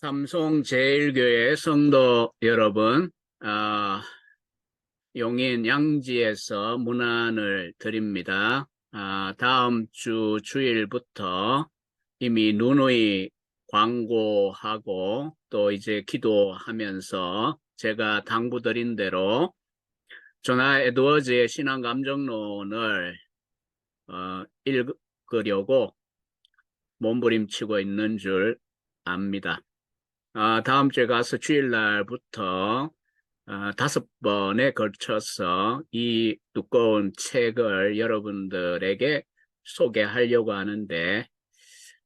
삼성 제일교회 성도 여러분, 아, 용인 양지에서 문안을 드립니다. 아, 다음 주 주일부터 이미 누누이 광고하고 또 이제 기도하면서 제가 당부드린 대로 조나 에드워즈의 신앙 감정론을 어, 읽으려고 몸부림치고 있는 줄 압니다. 아, 다음 주에 가서 주일날부터 아, 다섯 번에 걸쳐서 이 두꺼운 책을 여러분들에게 소개하려고 하는데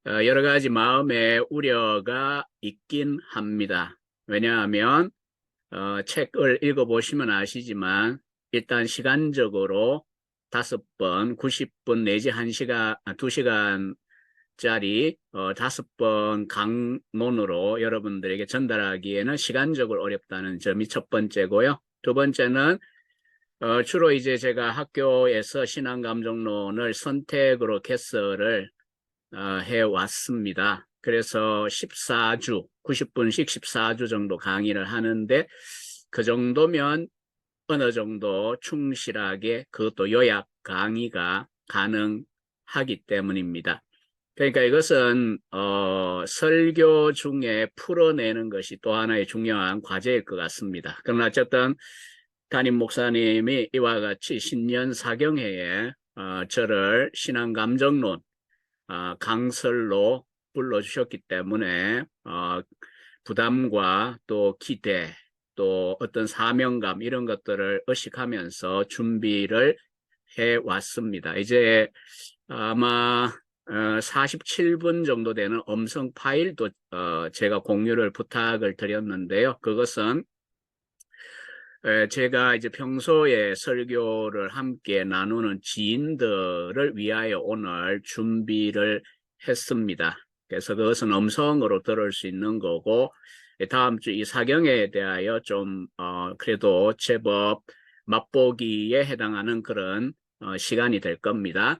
어, 여러 가지 마음의 우려가 있긴 합니다. 왜냐하면 어, 책을 읽어보시면 아시지만 일단 시간적으로 다섯 번, 90분 내지 1시간, 2시간 짜리 어, 다섯 번 강론으로 여러분들에게 전달하기에는 시간적으로 어렵다는 점이 첫 번째고요. 두 번째는 어, 주로 이제 제가 학교에서 신앙감정론을 선택으로 개설을 어, 해왔습니다. 그래서 14주, 90분씩 14주 정도 강의를 하는데 그 정도면 어느 정도 충실하게 그것도 요약 강의가 가능하기 때문입니다. 그러니까 이것은 어, 설교 중에 풀어내는 것이 또 하나의 중요한 과제일 것 같습니다. 그러나 어쨌든 담임 목사님이 이와 같이 신년 사경회에 어, 저를 신앙감정론 어, 강설로 불러주셨기 때문에 어, 부담과 또 기대 또 어떤 사명감 이런 것들을 의식하면서 준비를 해 왔습니다. 이제 아마 어, 47분 정도 되는 음성 파일도 어, 제가 공유를 부탁을 드렸는데요. 그것은 에, 제가 이제 평소에 설교를 함께 나누는 지인들을 위하여 오늘 준비를 했습니다. 그래서 그것은 음성으로 들을 수 있는 거고 다음 주 이 사경에 대하여 좀 어, 그래도 제법 맛보기에 해당하는 그런 어, 시간이 될 겁니다.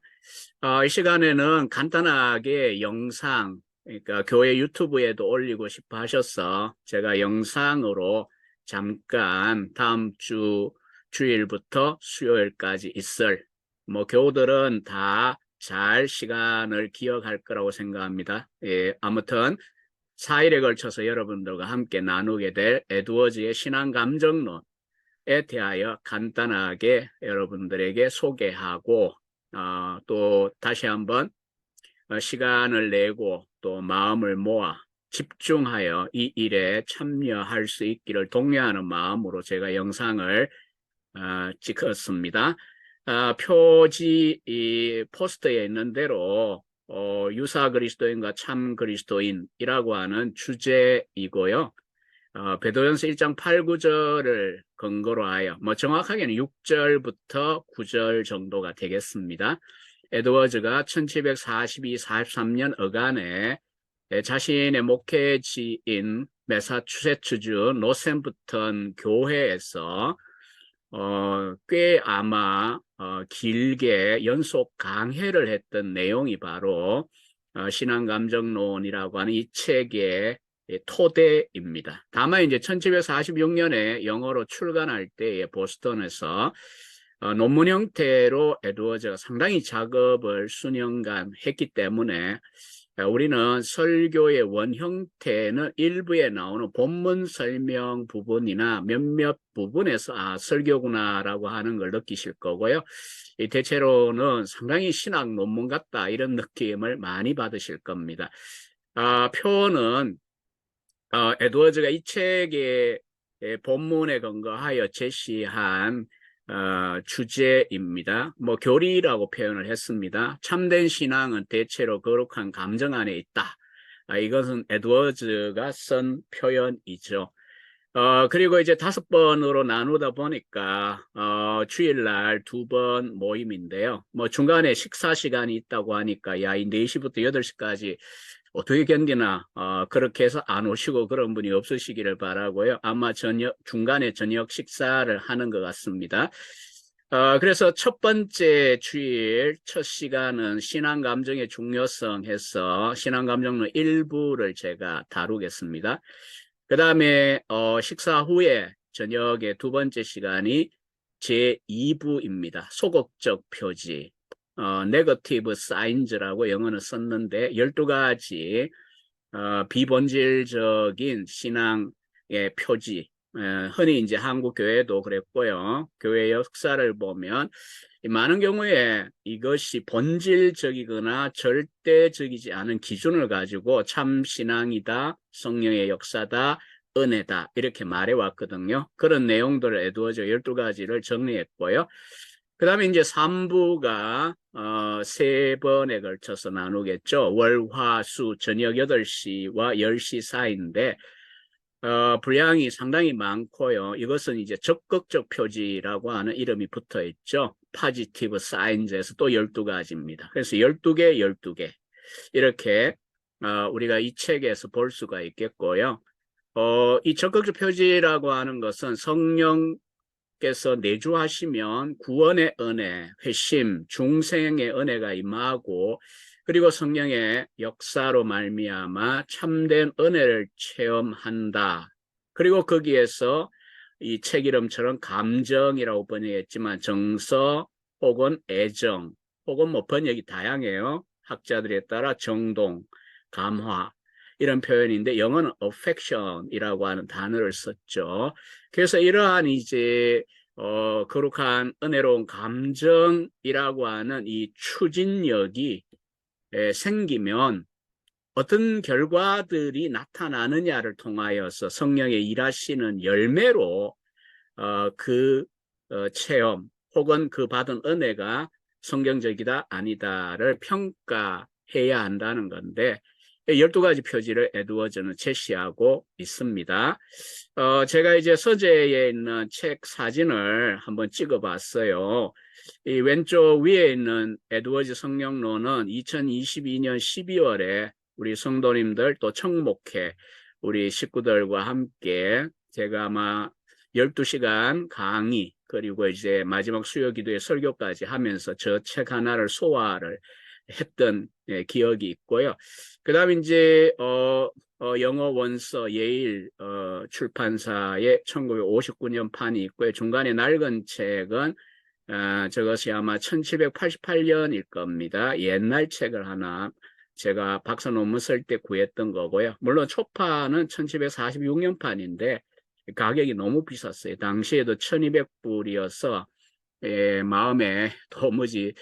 어, 이 시간에는 간단하게 영상, 그러니까 교회 유튜브에도 올리고 싶어 하셔서 제가 영상으로 잠깐 다음 주 주일부터 수요일까지 있을 뭐 교우들은 다 잘 시간을 기억할 거라고 생각합니다. 예, 아무튼 4일에 걸쳐서 여러분들과 함께 나누게 될 에드워즈의 신앙 감정론 에 대하여 간단하게 여러분들에게 소개하고 어, 또 다시 한번 어, 시간을 내고 또 마음을 모아 집중하여 이 일에 참여할 수 있기를 독려하는 마음으로 제가 영상을 어, 찍었습니다. 아, 표지 이 포스터에 있는 대로 어, 유사 그리스도인과 참 그리스도인이라고 하는 주제이고요. 어, 베드로전서 1장 8, 9절을 근거로 하여 뭐 정확하게는 6절부터 9절 정도가 되겠습니다. 에드워즈가 1742, 43년 어간에 자신의 목회지인 메사추세츠주 노샘부턴 교회에서 어, 꽤 아마 어, 길게 연속 강해를 했던 내용이 바로 어, 신앙감정론이라고 하는 이 책의 예, 토대입니다. 다만 이제 1746년에 영어로 출간할 때에 보스턴에서 어, 논문 형태로 에드워즈가 상당히 작업을 수년간 했기 때문에 어, 우리는 설교의 원 형태는 일부에 나오는 본문 설명 부분이나 몇몇 부분에서 아 설교구나라고 하는 걸 느끼실 거고요. 이 대체로는 상당히 신학 논문 같다 이런 느낌을 많이 받으실 겁니다. 아, 표는 어, 에드워즈가 이 책의 본문에 근거하여 제시한 어, 주제입니다. 뭐 교리라고 표현을 했습니다. 참된 신앙은 대체로 거룩한 감정 안에 있다. 아, 이것은 에드워즈가 쓴 표현이죠. 어, 그리고 이제 다섯 번으로 나누다 보니까, 어, 주일날 두 번 모임인데요. 뭐 중간에 식사 시간이 있다고 하니까, 야, 이 4시부터 8시까지 어떻게 견디나 어, 그렇게 해서 안 오시고 그런 분이 없으시기를 바라고요. 아마 저녁 중간에 저녁 식사를 하는 것 같습니다. 어, 그래서 첫 번째 주일 첫 시간은 신앙 감정의 중요성 해서 신앙 감정론 일부를 제가 다루겠습니다. 그 다음에 어, 식사 후에 저녁에 두 번째 시간이 제 2부입니다. 소극적 표지, 어, 네거티브 사인즈라고 영어는 썼는데 12가지 어, 비본질적인 신앙의 표지 에, 흔히 이제 한국 교회도 그랬고요. 교회 역사를 보면 이 많은 경우에 이것이 본질적이거나 절대적이지 않은 기준을 가지고 참 신앙이다, 성령의 역사다, 은혜다 이렇게 말해 왔거든요. 그런 내용들을 에드워즈 12가지를 정리했고요. 그 다음에 이제 3부가 어, 세 번에 걸쳐서 나누겠죠. 월, 화, 수, 저녁 8시와 10시 사이인데 어, 분량이 상당히 많고요. 이것은 이제 적극적 표지라고 하는 이름이 붙어 있죠. 파지티브 사인즈에서 또 12가지입니다. 그래서 12개, 12개. 이렇게 어, 우리가 이 책에서 볼 수가 있겠고요. 어, 이 적극적 표지라고 하는 것은 성령 께서 내주하시면 구원의 은혜, 회심, 중생의 은혜가 임하고 그리고 성령의 역사로 말미암아 참된 은혜를 체험한다. 그리고 거기에서 이 책 이름처럼 감정이라고 번역했지만 정서 혹은 애정 혹은 뭐 번역이 다양해요. 학자들에 따라 정동, 감화 이런 표현인데 영어는 affection이라고 하는 단어를 썼죠. 그래서 이러한 이제 어, 거룩한 은혜로운 감정이라고 하는 이 추진력이 에, 생기면 어떤 결과들이 나타나느냐를 통하여서 성령의 일하시는 열매로 어, 그 어, 체험 혹은 그 받은 은혜가 성경적이다 아니다를 평가해야 한다는 건데 12가지 표지를 에드워즈는 제시하고 있습니다. 어, 제가 이제 서재에 있는 책 사진을 한번 찍어 봤어요. 이 왼쪽 위에 있는 에드워즈 성령론은 2022년 12월에 우리 성도님들 또 청목회 우리 식구들과 함께 제가 아마 12시간 강의 그리고 이제 마지막 수요 기도의 설교까지 하면서 저 책 하나를 소화를 했던 예, 기억이 있고요. 그 다음에 이제 어, 어, 영어 원서 예일 어, 출판사의 1959년 판이 있고요. 중간에 낡은 책은 어, 저것이 아마 1788년일 겁니다. 옛날 책을 하나 제가 박사 논문 쓸 때 구했던 거고요. 물론 초판은 1746년 판인데 가격이 너무 비쌌어요. 당시에도 1200불이어서 예, 마음에 도무지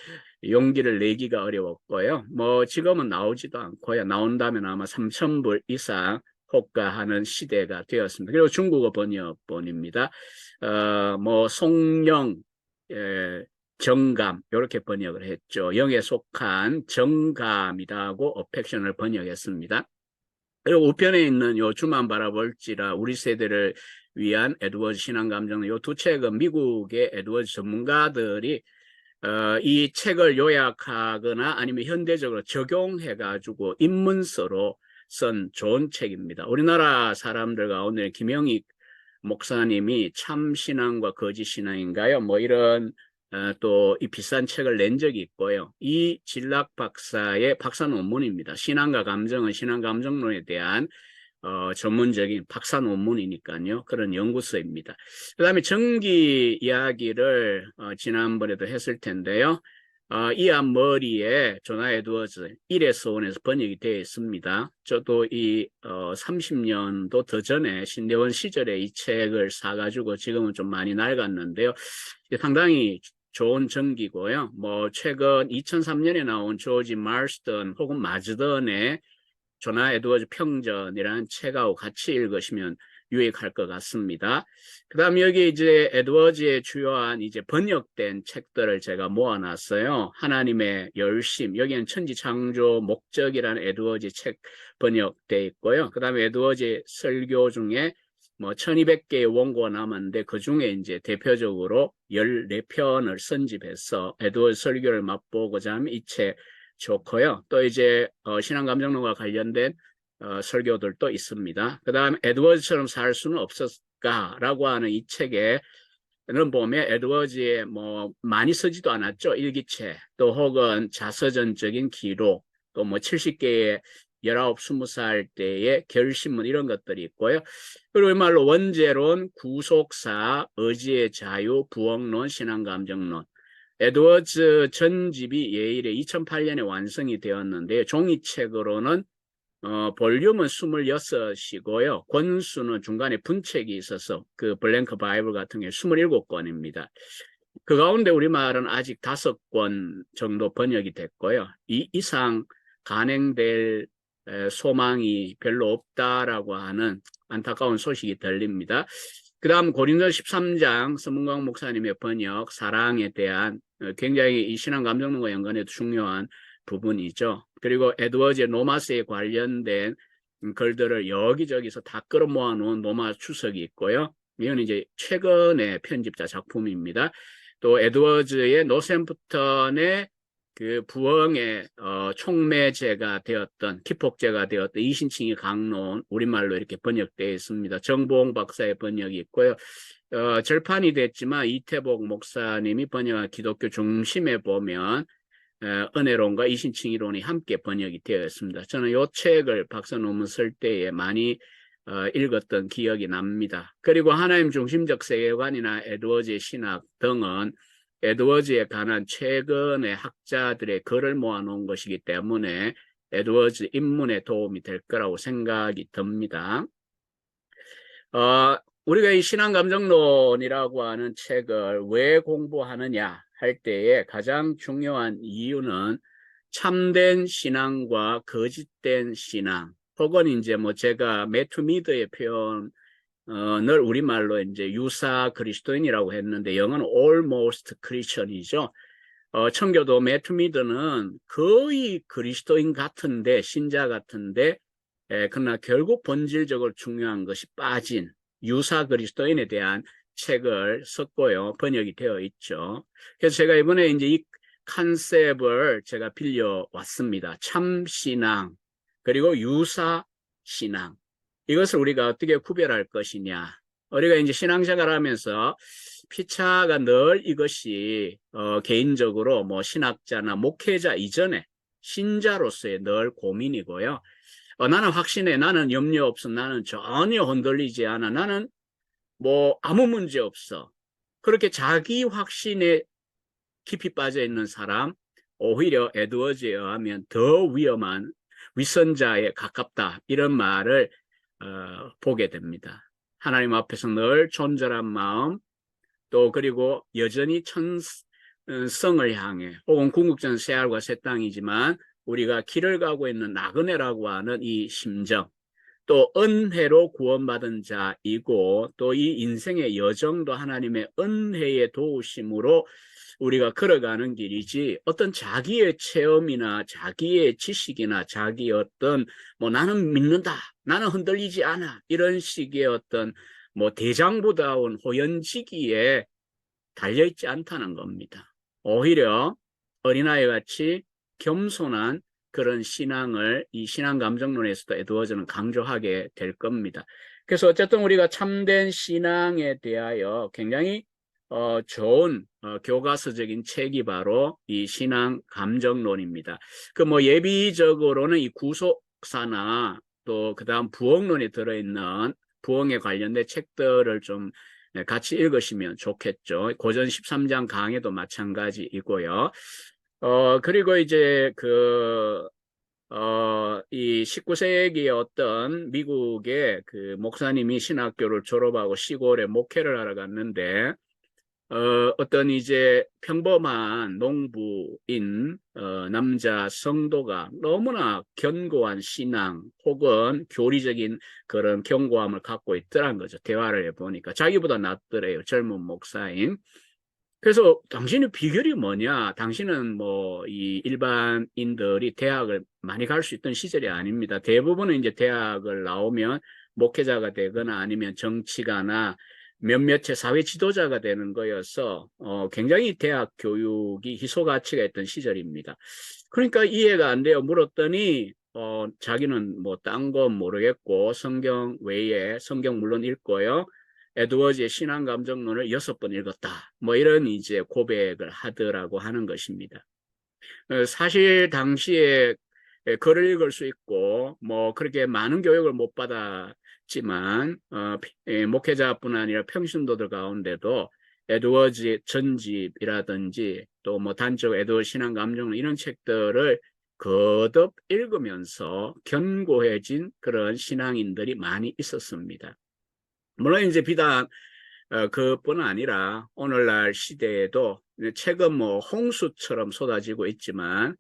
용기를 내기가 어려웠고요. 뭐 지금은 나오지도 않고요. 나온다면 아마 3,000불 이상 호가하는 시대가 되었습니다. 그리고 중국어 번역본입니다. 어, 뭐 송영, 예, 정감 이렇게 번역을 했죠. 영에 속한 정감이라고 어펙션을 번역했습니다. 그리고 우편에 있는 요 주만 바라볼지라 우리 세대를 위한 에드워즈 신앙감정 요두 책은 미국의 에드워즈 전문가들이 어, 이 책을 요약하거나 아니면 현대적으로 적용해 가지고 입문서로 쓴 좋은 책입니다. 우리나라 사람들 가운데 김영익 목사님이 참 신앙과 거짓 신앙인가요? 뭐 이런 어, 또이 비싼 책을 낸 적이 있고요. 이 진락 박사의 박사 논문입니다. 신앙과 감정은 신앙 감정론에 대한 어, 전문적인 박사 논문이니까요. 그런 연구서입니다. 그 다음에 전기 이야기를 어, 지난번에도 했을 텐데요. 어, 이 앞머리에 조나 에드워즈 1에서 5에서 번역이 되어 있습니다. 저도 이 어, 30년도 더 전에 신대원 시절에 이 책을 사가지고 지금은 좀 많이 낡았는데요. 상당히 좋은 전기고요. 뭐 최근 2003년에 나온 조지 마스턴 혹은 마즈던의 조나 에드워즈 평전이라는 책하고 같이 읽으시면 유익할 것 같습니다. 그 다음 여기 이제 에드워즈의 주요한 이제 번역된 책들을 제가 모아놨어요. 하나님의 열심, 여기는 천지창조 목적이라는 에드워즈 책 번역돼 있고요. 그 다음에 에드워즈 설교 중에 뭐 1200개의 원고가 남았는데 그 중에 이제 대표적으로 14편을 선집해서 에드워즈 설교를 맛보고자 하면 이책 좋고요. 또 이제 어, 신앙감정론과 관련된 어, 설교들도 있습니다. 그 다음 에드워즈처럼 살 수는 없었을까라고 하는 이 책에 는 보면 에드워즈의 뭐 많이 쓰지도 않았죠. 일기체 또 혹은 자서전적인 기록 또 뭐 70개의 19, 20살 때의 결심문 이런 것들이 있고요. 그리고 이 말로 원제론, 구속사, 의지의 자유, 부엉론, 신앙감정론 에드워즈 전집이 예일에 2008년에 완성이 되었는데 종이책으로는 어, 볼륨은 26이고요. 권수는 중간에 분책이 있어서 그 블랭크 바이블 같은 게 27권입니다. 그 가운데 우리말은 아직 5권 정도 번역이 됐고요. 이 이상 간행될 에, 소망이 별로 없다라고 하는 안타까운 소식이 들립니다. 그 다음 고린도 13장 서문광 목사님의 번역 사랑에 대한 어, 굉장히 이 신앙 감정론과 연관해도 중요한 부분이죠. 그리고 에드워즈의 노마스에 관련된 글들을 여기저기서 다 끌어모아 놓은 노마 추석이 있고요. 이건 이제 최근의 편집자 작품입니다. 또 에드워즈의 노샘프턴의 그 부엉의 어, 총매제가 되었던 기폭제가 되었던 이신칭의 강론 우리말로 이렇게 번역되어 있습니다. 정보홍 박사의 번역이 있고요. 어, 절판이 됐지만 이태복 목사님이 번역한 기독교 중심에 보면 에, 은혜론과 이신칭이론이 함께 번역이 되어 있습니다. 저는 이 책을 박사 논문 쓸 때에 많이 어, 읽었던 기억이 납니다. 그리고 하나님 중심적 세계관이나 에드워즈의 신학 등은 에드워즈에 관한 최근의 학자들의 글을 모아놓은 것이기 때문에 에드워즈 입문에 도움이 될 거라고 생각이 듭니다. 어, 우리가 이 신앙감정론이라고 하는 책을 왜 공부하느냐 할 때에 가장 중요한 이유는 참된 신앙과 거짓된 신앙 혹은 이제 뭐 제가 메투미드의 표현 어, 늘 우리말로 이제 유사 그리스도인이라고 했는데 영어는 almost Christian이죠. 어, 청교도 메투미드는 거의 그리스도인 같은데 신자 같은데 에, 그러나 결국 본질적으로 중요한 것이 빠진 유사 그리스도인에 대한 책을 썼고요. 번역이 되어 있죠. 그래서 제가 이번에 이제 이 컨셉을 제가 빌려 왔습니다. 참신앙, 그리고 유사신앙. 이것을 우리가 어떻게 구별할 것이냐. 우리가 이제 신앙생활 하면서 피차가 늘 이것이 어, 개인적으로 뭐 신학자나 목회자 이전에 신자로서의 늘 고민이고요. 어, 나는 확신해. 나는 염려 없어. 나는 전혀 흔들리지 않아. 나는 뭐 아무 문제 없어. 그렇게 자기 확신에 깊이 빠져 있는 사람, 오히려 에드워즈에 의하면 더 위험한 위선자에 가깝다. 이런 말을 어, 보게 됩니다. 하나님 앞에서 늘 존절한 마음, 또 그리고 여전히 천성을 향해 혹은 궁극전 새알과 새 땅이지만 우리가 길을 가고 있는 나그네라고 하는 이 심정 또 은혜로 구원받은 자이고 또 이 인생의 여정도 하나님의 은혜의 도우심으로 우리가 걸어가는 길이지 어떤 자기의 체험이나 자기의 지식이나 자기 어떤 뭐 나는 믿는다 나는 흔들리지 않아 이런 식의 어떤 뭐 대장부다운 호연지기에 달려있지 않다는 겁니다. 오히려 어린아이 같이 겸손한 그런 신앙을 이 신앙 감정론에서도 에드워즈는 강조하게 될 겁니다. 그래서 어쨌든 우리가 참된 신앙에 대하여 굉장히 어, 좋은 어, 교과서적인 책이 바로 이 신앙 감정론입니다. 그 뭐 예비적으로는 이 구속사나 또 그다음 부엉론에 들어있는 부엉에 관련된 책들을 좀 같이 읽으시면 좋겠죠. 고전 13장 강에도 마찬가지이고요. 어, 그리고 이제 그, 어, 이 19세기의 어떤 미국의 그 목사님이 신학교를 졸업하고 시골에 목회를 하러 갔는데, 어, 어떤 이제 평범한 농부인 어, 남자 성도가 너무나 견고한 신앙 혹은 교리적인 그런 견고함을 갖고 있더란 거죠. 대화를 해보니까 자기보다 낫더래요. 젊은 목사인. 그래서 당신의 비결이 뭐냐? 당신은 뭐 이 일반인들이 대학을 많이 갈 수 있던 시절이 아닙니다. 대부분은 이제 대학을 나오면 목회자가 되거나 아니면 정치가나 몇몇의 사회 지도자가 되는 거여서 어, 굉장히 대학 교육이 희소 가치가 있던 시절입니다. 그러니까 이해가 안 돼요. 물었더니 어, 자기는 뭐 딴 건 모르겠고 성경 외에 성경 물론 읽고요. 에드워즈의 신앙 감정론을 여섯 번 읽었다. 뭐 이런 이제 고백을 하더라고 하는 것입니다. 어, 사실 당시에 글을 읽을 수 있고 뭐 그렇게 많은 교육을 못 받 았지만 어, 피- 목회자뿐 아니라 평신도들 가운데도 에드워즈의 전집이라든지 또 뭐 단적 에드워즈 신앙 감정 이런 책들을 거듭 읽으면서 견고해진 그런 신앙인들이 많이 있었습니다. 물론 이제 비단 어, 그뿐 아니라 오늘날 시대에도 책은 뭐 홍수처럼 쏟아지고 있지만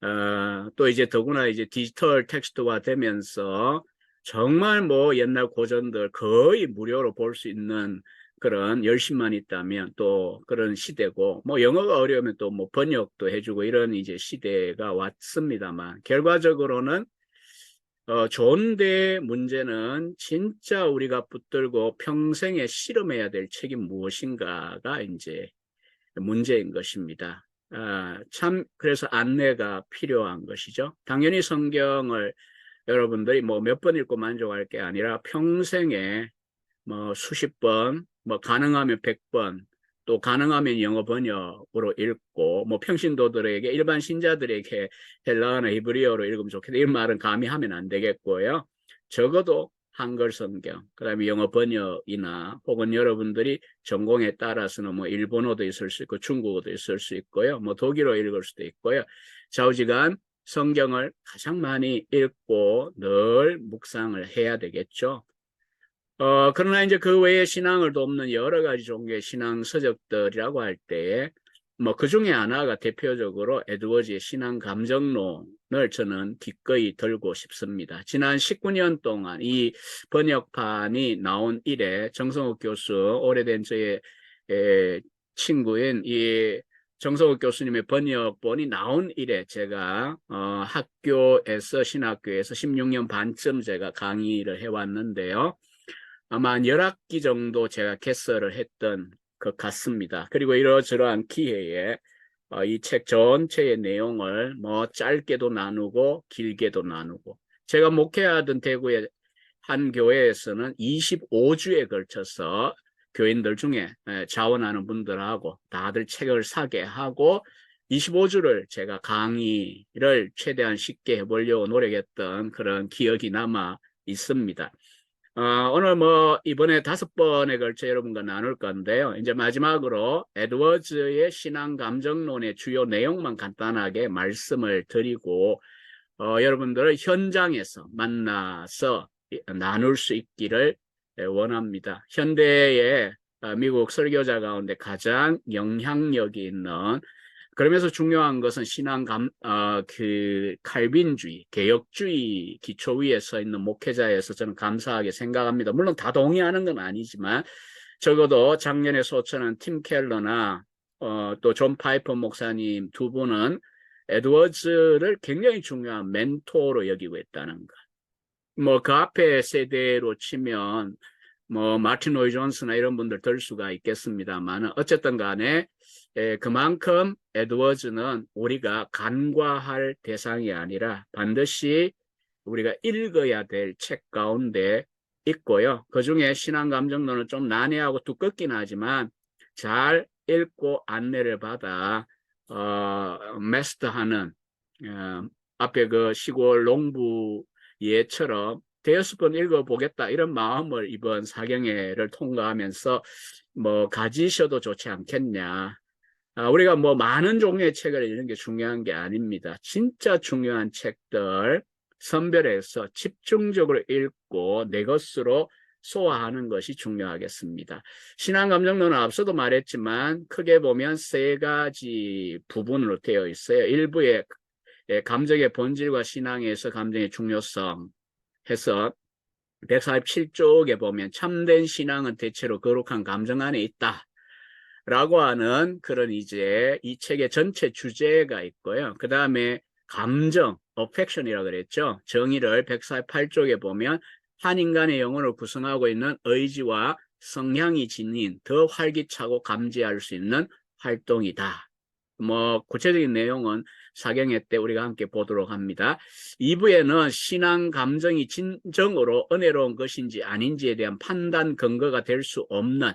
어, 또 이제 더구나 이제 디지털 텍스트화 되면서 정말 뭐 옛날 고전들 거의 무료로 볼 수 있는 그런 열심만 있다면 또 그런 시대고 뭐 영어가 어려우면 또 뭐 번역도 해주고 이런 이제 시대가 왔습니다만 결과적으로는 어, 좋은데 문제는 진짜 우리가 붙들고 평생에 실험해야 될 책이 무엇인가가 이제 문제인 것입니다. 아, 참 그래서 안내가 필요한 것이죠. 당연히 성경을 여러분들이 뭐 몇 번 읽고 만족할 게 아니라 평생에 뭐 수십 번, 뭐 가능하면 백 번, 또 가능하면 영어 번역으로 읽고 뭐 평신도들에게 일반 신자들에게 헬라어나 히브리어로 읽으면 좋겠다 이런 말은 감히 하면 안 되겠고요. 적어도 한글 성경, 그 다음에 영어 번역이나 혹은 여러분들이 전공에 따라서는 뭐 일본어도 있을 수 있고 중국어도 있을 수 있고요. 뭐 독일어 읽을 수도 있고요. 좌우지간 성경을 가장 많이 읽고 늘 묵상을 해야 되겠죠. 어, 그러나 이제 그 외에 신앙을 돕는 여러 가지 종류의 신앙 서적들이라고 할 때에 뭐 그 중에 하나가 대표적으로 에드워즈의 신앙 감정론을 저는 기꺼이 들고 싶습니다. 지난 19년 동안 이 번역판이 나온 이래 정성욱 교수 오래된 저의 에, 친구인 이 정성욱 교수님의 번역본이 나온 이래 제가 어, 학교에서 신학교에서 16년 반쯤 제가 강의를 해왔는데요. 아마 한 10학기 정도 제가 개설을 했던 것 같습니다. 그리고 이러저러한 기회에 어, 이 책 전체의 내용을 뭐 짧게도 나누고 길게도 나누고 제가 목회하던 대구의 한 교회에서는 25주에 걸쳐서 교인들 중에 에, 자원하는 분들하고 다들 책을 사게 하고 25주를 제가 강의를 최대한 쉽게 해보려고 노력했던 그런 기억이 남아 있습니다. 어, 오늘 뭐 이번에 다섯 번에 걸쳐 여러분과 나눌 건데요. 이제 마지막으로 에드워즈의 신앙 감정론의 주요 내용만 간단하게 말씀을 드리고 어, 여러분들을 현장에서 만나서 나눌 수 있기를 원합니다. 현대의 어, 미국 설교자 가운데 가장 영향력이 있는 그러면서 중요한 것은 신앙 감, 어, 그 칼빈주의, 개혁주의 기초 위에 서 있는 목회자에서 저는 감사하게 생각합니다. 물론 다 동의하는 건 아니지만 적어도 작년에 소천한 팀 켈러나 어, 또 존 파이퍼 목사님 두 분은 에드워즈를 굉장히 중요한 멘토로 여기고 있다는 것. 뭐 그 앞에 세대로 치면 뭐 마틴 로이 존스나 이런 분들 들 수가 있겠습니다만 어쨌든 간에 에, 그만큼 에드워즈는 우리가 간과할 대상이 아니라 반드시 우리가 읽어야 될 책 가운데 있고요. 그 중에 신앙 감정론은 좀 난해하고 두껍긴 하지만 잘 읽고 안내를 받아 어, 마스터하는 어, 앞에 그 시골 농부 예처럼 대여섯 번 읽어보겠다 이런 마음을 이번 사경회를 통과하면서 뭐 가지셔도 좋지 않겠냐. 아, 우리가 뭐 많은 종류의 책을 읽는 게 중요한 게 아닙니다. 진짜 중요한 책들 선별해서 집중적으로 읽고 내 것으로 소화하는 것이 중요하겠습니다. 신앙감정론은 앞서도 말했지만 크게 보면 세 가지 부분으로 되어 있어요. 일부의 예, 감정의 본질과 신앙에서 감정의 중요성 해서 147쪽에 보면 참된 신앙은 대체로 거룩한 감정 안에 있다. 라고 하는 그런 이제 이 책의 전체 주제가 있고요. 그 다음에 감정, affection이라고 그랬죠. 정의를 148쪽에 보면 한 인간의 영혼을 구성하고 있는 의지와 성향이 지닌 더 활기차고 감지할 수 있는 활동이다. 뭐 구체적인 내용은 사경회 때 우리가 함께 보도록 합니다. 2부에는 신앙 감정이 진정으로 은혜로운 것인지 아닌지에 대한 판단 근거가 될 수 없는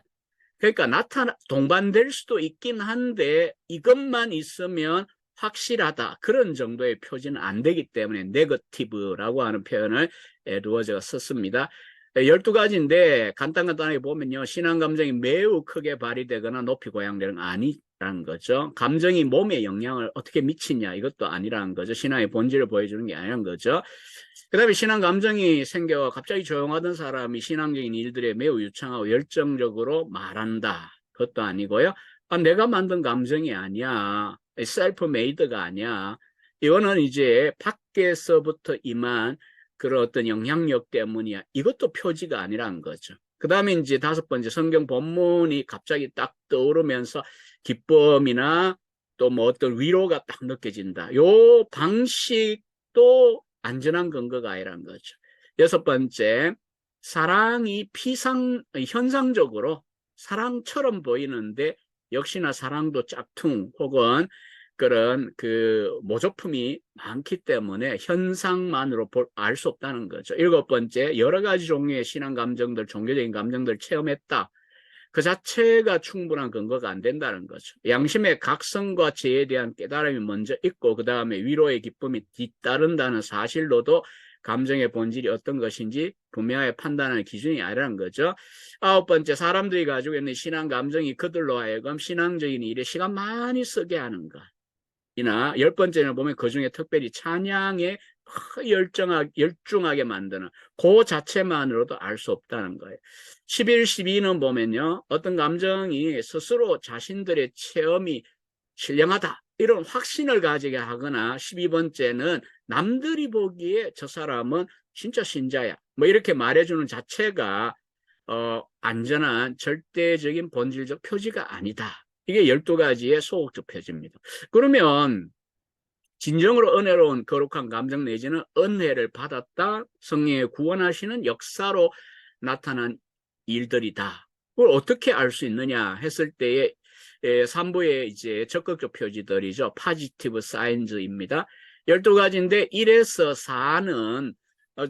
그러니까 나타나 동반될 수도 있긴 한데 이것만 있으면 확실하다 그런 정도의 표지는 안 되기 때문에 네거티브라고 하는 표현을 에드워즈가 썼습니다. 12가지인데 간단간단하게 보면요. 신앙 감정이 매우 크게 발휘되거나 높이 고양되는 건 아니라는 거죠. 감정이 몸에 영향을 어떻게 미치냐 이것도 아니라는 거죠. 신앙의 본질을 보여주는 게 아니라는 거죠. 그 다음에 신앙 감정이 생겨 갑자기 조용하던 사람이 신앙적인 일들에 매우 유창하고 열정적으로 말한다. 그것도 아니고요. 아, 내가 만든 감정이 아니야. 셀프 메이드가 아니야. 이거는 이제 밖에서부터 임한 그런 어떤 영향력 때문이야. 이것도 표지가 아니라는 거죠. 그 다음에 이제 다섯 번째 성경 본문이 갑자기 딱 떠오르면서 기쁨이나 또 뭐 어떤 위로가 딱 느껴진다. 요 방식도 안전한 근거가 아니라는 거죠. 여섯 번째, 사랑이 피상, 현상적으로 사랑처럼 보이는데 역시나 사랑도 짝퉁 혹은 그런 그 모조품이 많기 때문에 현상만으로 알 수 없다는 거죠. 일곱 번째, 여러 가지 종류의 신앙 감정들, 종교적인 감정들 체험했다. 그 자체가 충분한 근거가 안 된다는 거죠. 양심의 각성과 죄에 대한 깨달음이 먼저 있고 그 다음에 위로의 기쁨이 뒤따른다는 사실로도 감정의 본질이 어떤 것인지 분명하게 판단하는 기준이 아니라는 거죠. 아홉 번째, 사람들이 가지고 있는 신앙 감정이 그들로 하여금 신앙적인 일에 시간 많이 쓰게 하는 것. 이나 열 번째는 보면 그 중에 특별히 찬양에 열정하게, 열중하게 만드는 그 자체만으로도 알 수 없다는 거예요. 11, 12는 보면요. 어떤 감정이 스스로 자신들의 체험이 신령하다. 이런 확신을 가지게 하거나 12번째는 남들이 보기에 저 사람은 진짜 신자야. 뭐 이렇게 말해주는 자체가 어, 안전한 절대적인 본질적 표지가 아니다. 이게 12가지의 소극적 표지입니다. 그러면 진정으로 은혜로운 거룩한 감정 내지는 은혜를 받았다. 성령의 구원하시는 역사로 나타난 일들이다. 그걸 어떻게 알 수 있느냐 했을 때에 3부의 이제 적극적 표지들이죠. 파지티브 사인즈입니다. 12가지인데 1에서 4는 어,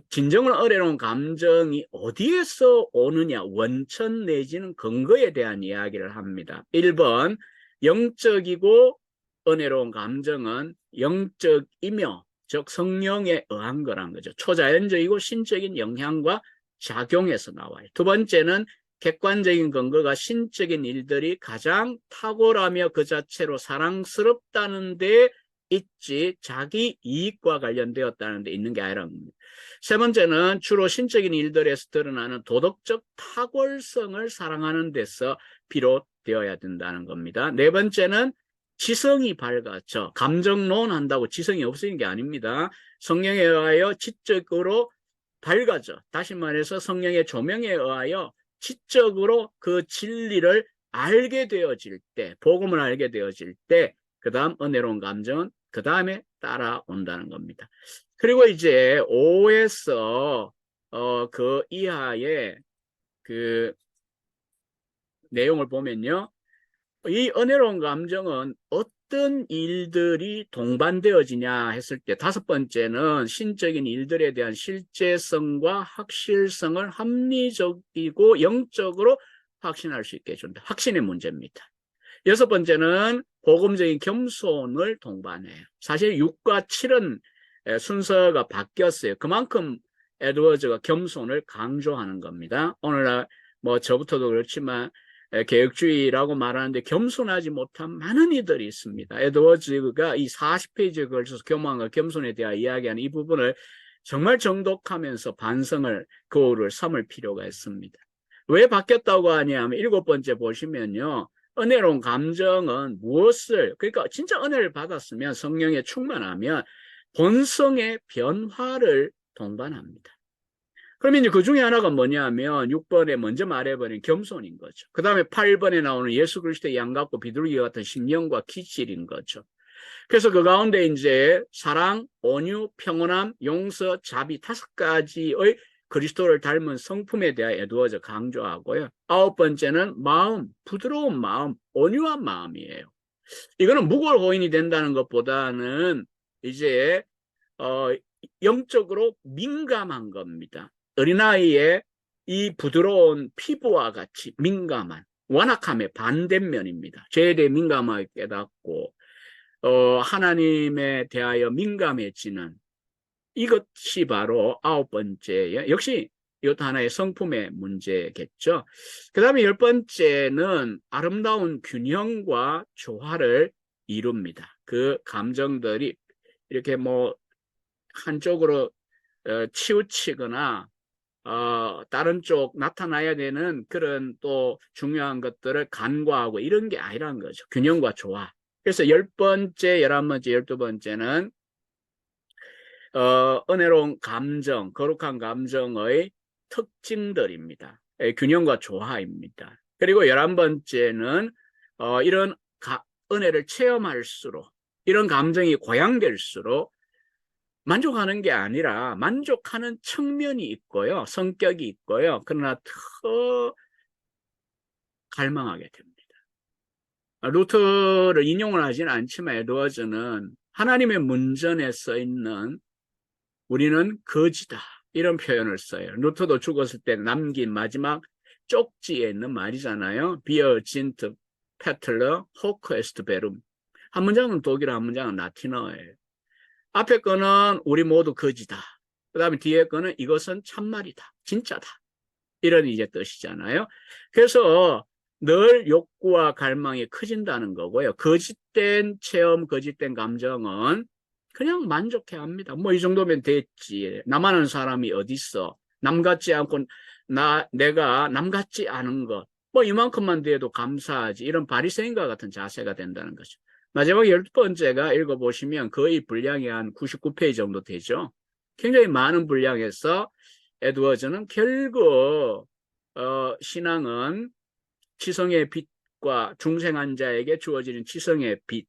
진정으로 은혜로운 감정이 어디에서 오느냐 원천 내지는 근거에 대한 이야기를 합니다. 1번 영적이고 은혜로운 감정은 영적이며 즉 성령에 의한 거란 거죠. 초자연적이고 신적인 영향과 작용해서 나와요. 두 번째는 객관적인 근거가 신적인 일들이 가장 탁월하며 그 자체로 사랑스럽다는 데 있지 자기 이익과 관련되었다는 데 있는 게 아니라는 겁니다. 세 번째는 주로 신적인 일들에서 드러나는 도덕적 탁월성을 사랑하는 데서 비롯되어야 된다는 겁니다. 네 번째는 지성이 밝았죠. 감정론 한다고 지성이 없어지는 게 아닙니다. 성령에 의하여 지적으로 밝아져. 다시 말해서 성령의 조명에 의하여 지적으로 그 진리를 알게 되어질 때, 복음을 알게 되어질 때, 그 다음 은혜로운 감정은 그 다음에 따라온다는 겁니다. 그리고 이제 5에서 어, 그 이하의 그 내용을 보면요. 이 은혜로운 감정은 어떤 일들이 동반되어지냐 했을 때 다섯 번째는 신적인 일들에 대한 실제성과 확실성을 합리적이고 영적으로 확신할 수 있게 해준다. 확신의 문제입니다. 여섯 번째는 복음적인 겸손을 동반해요. 사실 6과 7은 순서가 바뀌었어요. 그만큼 에드워즈가 겸손을 강조하는 겁니다. 오늘날 뭐 저부터도 그렇지만 개혁주의라고 말하는데 겸손하지 못한 많은 이들이 있습니다. 에드워즈가 이 40페이지에 걸쳐서 교만과 겸손에 대한 이야기하는 이 부분을 정말 정독하면서 반성을 거울을 삼을 필요가 있습니다. 왜 바뀌었다고 하냐면 일곱 번째 보시면요. 은혜로운 감정은 무엇을 그러니까 진짜 은혜를 받았으면 성령에 충만하면 본성의 변화를 동반합니다. 그러면 이제 그 중에 하나가 뭐냐면 6번에 먼저 말해버린 겸손인 거죠. 그 다음에 8번에 나오는 예수 그리스도의 양 같고 비둘기 같은 신령과 기질인 거죠. 그래서 그 가운데 이제 사랑, 온유, 평온함, 용서, 자비 다섯 가지의 그리스도를 닮은 성품에 대해 에드워즈 강조하고요. 아홉 번째는 마음, 부드러운 마음, 온유한 마음이에요. 이거는 무골호인이 된다는 것보다는 이제 어, 영적으로 민감한 겁니다. 어린아이의 이 부드러운 피부와 같이 민감한 완악함의 반대면입니다. 죄에 대해 민감하게 깨닫고 어, 하나님에 대하여 민감해지는 이것이 바로 아홉 번째예요. 역시 이것도 하나의 성품의 문제겠죠. 그 다음에 열 번째는 아름다운 균형과 조화를 이룹니다. 그 감정들이 이렇게 뭐 한쪽으로 어, 치우치거나 어, 다른 쪽 나타나야 되는 그런 또 중요한 것들을 간과하고 이런 게 아니라는 거죠. 균형과 조화. 그래서 열 번째, 열한 번째, 열두 번째는 어, 은혜로운 감정, 거룩한 감정의 특징들입니다. 예, 균형과 조화입니다. 그리고 열한 번째는 어, 이런 가, 은혜를 체험할수록 이런 감정이 고양될수록 만족하는 게 아니라 만족하는 측면이 있고요. 성격이 있고요. 그러나 더 갈망하게 됩니다. 루터를 인용을 하지는 않지만 에드워즈는 하나님의 문전에 써 있는 우리는 거지다 이런 표현을 써요. 루터도 죽었을 때 남긴 마지막 쪽지에 있는 말이잖아요. 비어 진트 페틀러 호크 에스트 베룸 한 문장은 독일어 한 문장은 라틴어예요. 앞에 거는 우리 모두 거지다. 그 다음에 뒤에 거는 이것은 참말이다. 진짜다. 이런 이제 뜻이잖아요. 그래서 늘 욕구와 갈망이 커진다는 거고요. 거짓된 체험, 거짓된 감정은 그냥 만족해 합니다. 뭐 이 정도면 됐지. 나만한 사람이 어딨어. 남 같지 않고 나 내가 남 같지 않은 것. 뭐 이만큼만 돼도 감사하지. 이런 바리새인과 같은 자세가 된다는 거죠. 마지막 열 번째가 읽어보시면 거의 분량이 한 99페이지 정도 되죠. 굉장히 많은 분량에서 에드워즈는 결국 어, 신앙은 지성의 빛과 중생한 자에게 주어지는 지성의 빛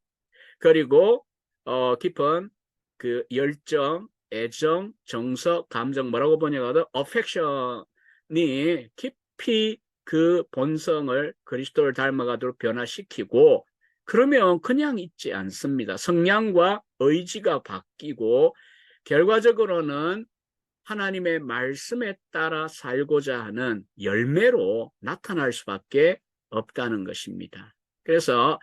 그리고 어, 깊은 그 열정, 애정, 정서, 감정 뭐라고 번역하든 affection이 깊이 그 본성을 그리스도를 닮아가도록 변화시키고 그러면 그냥 있지 않습니다. 성량과 의지가 바뀌고 결과적으로는 하나님의 말씀에 따라 살고자 하는 열매로 나타날 수밖에 없다는 것입니다. 그래서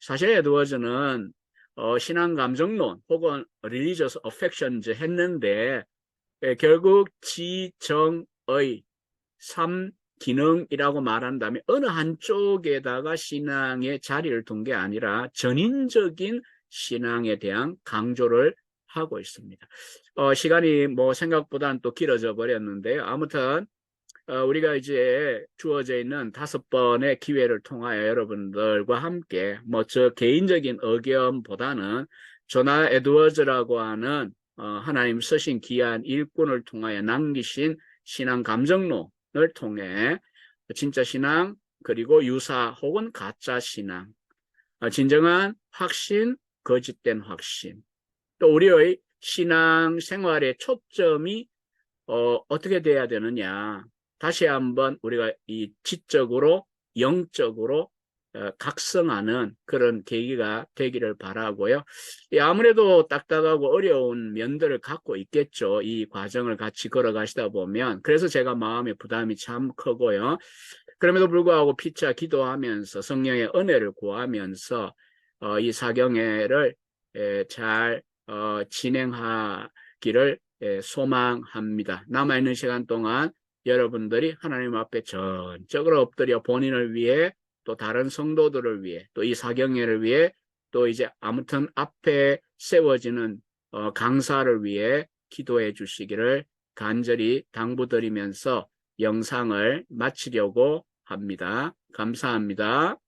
사실 에드워즈는 어, 신앙 감정론 혹은 religious affections 했는데 예, 결국 지정의 삶 기능이라고 말한다면 어느 한쪽에다가 신앙의 자리를 둔 게 아니라 전인적인 신앙에 대한 강조를 하고 있습니다. 어, 시간이 뭐 생각보다는 또 길어져 버렸는데요. 아무튼 어, 우리가 이제 주어져 있는 다섯 번의 기회를 통하여 여러분들과 함께 뭐 저 개인적인 의견보다는 조나 에드워즈라고 하는 어, 하나님 쓰신 귀한 일꾼을 통하여 남기신 신앙 감정론을 통해 진짜 신앙 그리고 유사 혹은 가짜 신앙 어, 진정한 확신 거짓된 확신 또 우리의 신앙 생활의 초점이 어, 어떻게 돼야 되느냐. 다시 한번 우리가 이 지적으로, 영적으로 어, 각성하는 그런 계기가 되기를 바라고요. 아무래도 딱딱하고 어려운 면들을 갖고 있겠죠. 이 과정을 같이 걸어가시다 보면. 그래서 제가 마음의 부담이 참 크고요. 그럼에도 불구하고 피차 기도하면서 성령의 은혜를 구하면서 어, 이 사경회를 에, 잘 어, 진행하기를 예, 소망합니다. 남아있는 시간 동안 여러분들이 하나님 앞에 전적으로 엎드려 본인을 위해 또 다른 성도들을 위해 또 이 사경회를 위해 또 이제 아무튼 앞에 세워지는 어, 강사를 위해 기도해 주시기를 간절히 당부드리면서 영상을 마치려고 합니다. 감사합니다.